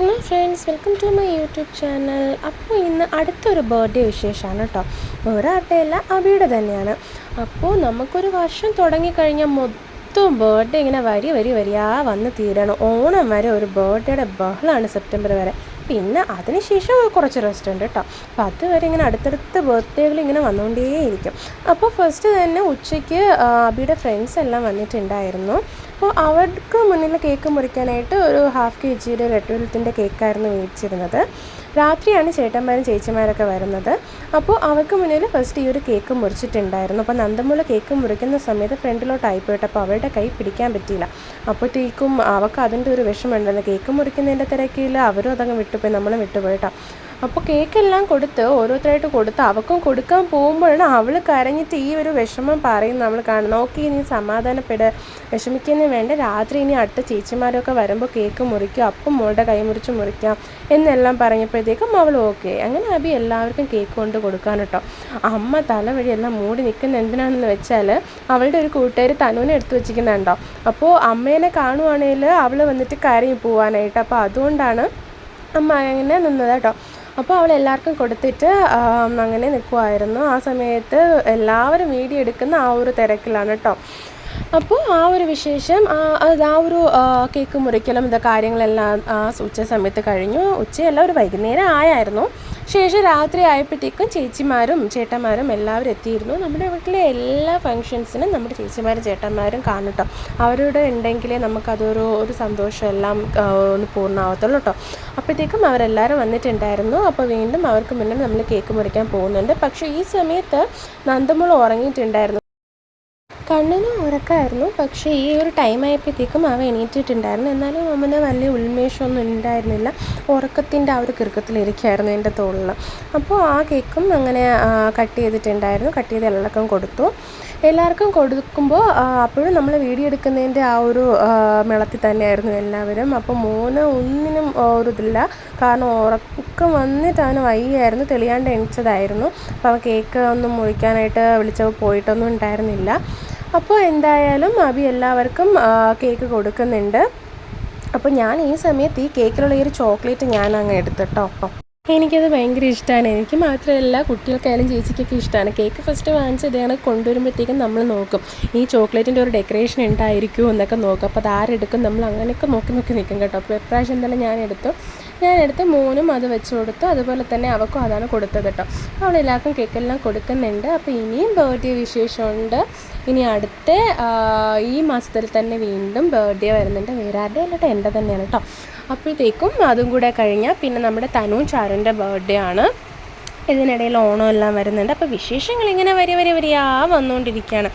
Hello friends welcome to my YouTube channel. അപ്പോൾ ഇന്ന് അടുത്തൊരു ബർത്ത്ഡേ വിശേഷമാണ് കേട്ടോ. ഒരാളുടെ അല്ല അബിയുടെ തന്നെയാണ്. അപ്പോൾ നമുക്കൊരു വർഷം തുടങ്ങിക്കഴിഞ്ഞാൽ മൊത്തം ബർത്ത്ഡേ ഇങ്ങനെ വരി വരി വരിയാ വന്ന് തീരണം. ഓണം വരെ ഒരു ബർത്ത്ഡേയുടെ ബഹളാണ് സെപ്റ്റംബർ വരെ. പിന്നെ അതിനുശേഷം കുറച്ച് റെസ്റ്റ് ഉണ്ട് കേട്ടോ. അപ്പോൾ അതുവരെ ഇങ്ങനെ അടുത്തടുത്ത ബർത്ത്ഡേകൾ ഇങ്ങനെ വന്നുകൊണ്ടേയിരിക്കും. അപ്പോൾ ഫസ്റ്റ് തന്നെ ഉച്ചയ്ക്ക് അബിയുടെ ഫ്രണ്ട്സ് എല്ലാം വന്നിട്ടുണ്ടായിരുന്നു. അപ്പോൾ അവർക്ക് മുന്നിൽ കേക്ക് മുറിക്കാനായിട്ട് ഒരു ഹാഫ് കെ ജിയുടെ റെഡ് വെൽത്തിന്റെ കേക്കായിരുന്നു മേടിച്ചിരുന്നത്. രാത്രിയാണ് ചേട്ടന്മാരും ചേച്ചിമാരൊക്കെ വരുന്നത്. അപ്പോൾ അവർക്ക് മുന്നിൽ ഫസ്റ്റ് ഈ ഒരു കേക്ക് മുറിച്ചിട്ടുണ്ടായിരുന്നു. അപ്പോൾ നന്ദമുള്ള കേക്ക് മുറിക്കുന്ന സമയത്ത് ഫ്രണ്ടിലോട്ടായി പോയിട്ട് അപ്പോൾ അവളുടെ കൈ പിടിക്കാൻ പറ്റിയില്ല. അപ്പോഴത്തേക്കും അവൾക്ക് അതിന്റെ ഒരു വിഷമമുണ്ടായിരുന്നു. കേക്ക് മുറിക്കുന്നതിന്റെ തിരക്കില്ല അവരും അതങ്ങ് വിട്ടുപോയി. നമ്മളും വിട്ടുപോയിട്ടോ. അപ്പോൾ കേക്കെല്ലാം കൊടുത്ത് ഓരോരുത്തരായിട്ട് കൊടുത്ത് അവൾക്കും കൊടുക്കാൻ പോകുമ്പോഴാണ് അവൾ കരഞ്ഞിട്ട് ഈ ഒരു വിഷമം പറയുന്നത് നമ്മൾ കാണുന്നത്. ഓക്കെ ഇനി സമാധാനപ്പെട് വിഷമിക്കുന്നതിന് വേണ്ട. രാത്രി ഇനി അടുത്ത ചേച്ചിമാരൊക്കെ വരുമ്പോൾ കേക്ക് മുറിക്കുക അപ്പം മോളുടെ കൈ മുറിച്ച് മുറിക്കാം എന്നെല്ലാം പറഞ്ഞപ്പോഴത്തേക്കും അവൾ ഓക്കെ അങ്ങനെ അബി എല്ലാവർക്കും കേക്ക് കൊണ്ട് കൊടുക്കാൻ കേട്ടോ. അമ്മ തലവഴി എല്ലാം മൂടി നിൽക്കുന്ന എന്തിനാണെന്ന് വെച്ചാൽ അവളുടെ ഒരു കൂട്ടുകാർ തനുവിനെ എടുത്തു വെച്ചിരിക്കുന്നുണ്ടോ. അപ്പോൾ അമ്മേനെ കാണുവാണെങ്കിൽ അവൾ വന്നിട്ട് കരഞ്ഞു പോവാനായിട്ട്. അപ്പോൾ അതുകൊണ്ടാണ് അമ്മ അങ്ങനെ നിന്നത് കേട്ടോ. അപ്പോൾ അവൾ എല്ലാവർക്കും കൊടുത്തിട്ട് അങ്ങനെ നിൽക്കുമായിരുന്നു ആ സമയത്ത് എല്ലാവരും വീഡിയോ എടുക്കുന്ന ആ ഒരു തിരക്കിലാണ് കേട്ടോ. അപ്പോൾ ആ ഒരു വിശേഷം അത് ആ ഒരു കേക്ക് മുറിക്കലും ഇത് കാര്യങ്ങളെല്ലാം ആ ഉച്ച സമയത്ത് കഴിഞ്ഞു. ഉച്ചയല്ല ഒരു വൈകുന്നേരം ആയായിരുന്നു. ശേഷം രാത്രി ആയപ്പോഴത്തേക്കും ചേച്ചിമാരും ചേട്ടന്മാരും എല്ലാവരും എത്തിയിരുന്നു. നമ്മുടെ വീട്ടിലെ എല്ലാ ഫങ്ഷൻസിനും നമ്മുടെ ചേച്ചിമാരും ചേട്ടന്മാരും കാണും കേട്ടോ അവരോട് ഉണ്ടെങ്കിലേ നമുക്കതൊരു ഒരു സന്തോഷം എല്ലാം ഒന്ന് പൂർണമാവത്തുള്ളൂ കേട്ടോ അപ്പോഴത്തേക്കും അവരെല്ലാവരും വന്നിട്ടുണ്ടായിരുന്നു. അപ്പോൾ വീണ്ടും അവർക്ക് മുന്നേ നമ്മൾ കേക്ക് മുറിക്കാൻ പോകുന്നുണ്ട്. പക്ഷേ ഈ സമയത്ത് നന്ദമുള ഉറങ്ങിയിട്ടുണ്ടായിരുന്നു. കണ്ണിന് ഉറക്കമായിരുന്നു. പക്ഷേ ഈ ഒരു ടൈം ആയപ്പോഴത്തേക്കും അവൻ എണീറ്റിട്ടുണ്ടായിരുന്നു. എന്നാലും അവന് വലിയ ഉന്മേഷമൊന്നും ഉണ്ടായിരുന്നില്ല. ഉറക്കത്തിന്റെ ആ ഒരു കിറുക്കത്തിലിരിക്കുകയായിരുന്നു എന്റെ തോളിൽ അപ്പോൾ ആ കേക്കും അങ്ങനെ കട്ട് ചെയ്തിട്ടുണ്ടായിരുന്നു. കട്ട് ചെയ്ത് എല്ലാവർക്കും കൊടുത്തു. എല്ലാവർക്കും കൊടുക്കുമ്പോൾ അപ്പോഴും നമ്മൾ വീഡിയോ എടുക്കുന്നതിന്റെ ആ ഒരു മേളത്തിൽ തന്നെയായിരുന്നു എല്ലാവരും. അപ്പോൾ മോന് ഒന്നിനും ഒരു ഇതില്ല. കാരണം ഉറക്കം വന്നിട്ട് അവന് വയ്യായിരുന്നു. തെളിയാണ്ട് എണിച്ചതായിരുന്നു. അപ്പോൾ കേക്ക് ഒന്നും മുറിക്കാനായിട്ട് വിളിച്ചപ്പോൾ പോയിട്ടൊന്നും ഉണ്ടായിരുന്നില്ല. അപ്പോൾ എന്തായാലും അബി എല്ലാവർക്കും കേക്ക് കൊടുക്കുന്നുണ്ട്. അപ്പോൾ ഞാൻ ഈ സമയത്ത് ഈ കേക്കിലുള്ള ഈ ഒരു ചോക്ലേറ്റ് ഞാൻ അങ്ങ് എടുത്തിട്ടോ. എനിക്കത് ഭയങ്കര ഇഷ്ടമാണ് എനിക്ക് മാത്രമല്ല കുട്ടികൾക്കായാലും ചേച്ചിക്കൊക്കെ ഇഷ്ടമാണ് കേക്ക് ഫസ്റ്റ് വാങ്ങിച്ച് ഇതാണ് കൊണ്ടുവരുമ്പോഴത്തേക്കും നമ്മൾ നോക്കും. ഈ ചോക്ലേറ്റിന്റെ ഒരു ഡെക്കറേഷൻ ഉണ്ടായിരിക്കുമോ എന്നൊക്കെ നോക്കും. അപ്പോൾ അത് ആരെടുക്കും? നമ്മൾ അങ്ങനെയൊക്കെ നോക്കി നോക്കി നിൽക്കും കേട്ടോ. അപ്പോൾ എപ്രാവശ്യം എന്തായാലും ഞാൻ എടുത്തു. ഞാൻ എടുത്ത് മോനും അത് വെച്ച് കൊടുത്തു. അതുപോലെ തന്നെ അവൾക്കും അതാണ് കൊടുത്തത് കേട്ടോ. അവളെല്ലാവർക്കും കേക്കെല്ലാം കൊടുക്കുന്നുണ്ട്. അപ്പോൾ ഇനിയും ബർത്ത്ഡേ വിശേഷമുണ്ട്. ഇനി അടുത്ത ഈ മാസത്തിൽ തന്നെ വീണ്ടും ബർത്ത്ഡേ വരുന്നുണ്ട്. വേറെ ആരുടെ അല്ല കേട്ടോ എന്റെ തന്നെയാണ് കേട്ടോ അപ്പോഴത്തേക്കും അതും കൂടെ കഴിഞ്ഞാൽ പിന്നെ നമ്മുടെ തനു ചാരുന്റെ ബർത്ത്ഡേ ആണ്. ഇതിനിടയിൽ ഓണം എല്ലാം വരുന്നുണ്ട്. അപ്പോൾ വിശേഷങ്ങൾ ഇങ്ങനെ വരെ വരെ വരെയാ വന്നുകൊണ്ടിരിക്കുകയാണ്.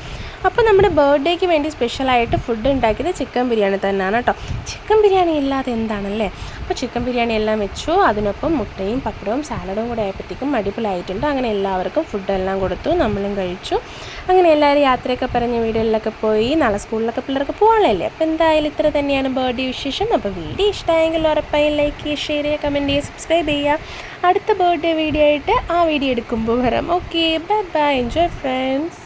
അപ്പോൾ നമ്മുടെ ബർത്ത്ഡേക്ക് വേണ്ടി സ്പെഷ്യലായിട്ട് ഫുഡ് ഉണ്ടാക്കിയത് ചിക്കൻ ബിരിയാണി തന്നെയാണ് കേട്ടോ ചിക്കൻ ബിരിയാണി ഇല്ലാതെ എന്താണല്ലേ? അപ്പോൾ ചിക്കൻ ബിരിയാണി എല്ലാം വെച്ചു. അതിനൊപ്പം മുട്ടയും പപ്പടവും സാലഡും കൂടെ ആയപ്പോഴത്തേക്കും അടിപൊളിയായിട്ടുണ്ട് അങ്ങനെ എല്ലാവർക്കും ഫുഡെല്ലാം കൊടുത്തു. നമ്മളും കഴിച്ചു. അങ്ങനെ എല്ലാവരും യാത്രയൊക്കെ പറഞ്ഞ് വീടുകളിലൊക്കെ പോയി. നാളെ സ്കൂളിലൊക്കെ പിള്ളേർക്ക് പോകാനല്ലേ അപ്പോൾ എന്തായാലും ഇത്ര തന്നെയാണ് ബർത്ത്ഡേ വിശേഷം. അപ്പോൾ വീഡിയോ ഇഷ്ടമായെങ്കിൽ ഉറപ്പായി ലൈക്ക് ചെയ്യുക ഷെയർ ചെയ്യുക കമന്റ് ചെയ്യുക സബ്സ്ക്രൈബ് ചെയ്യുക. അടുത്ത ബർത്ത്ഡേ വീഡിയോ ആയിട്ട് ആ വീഡിയോ എടുക്കുമ്പോൾ വരാം. Okay bye bye enjoy friends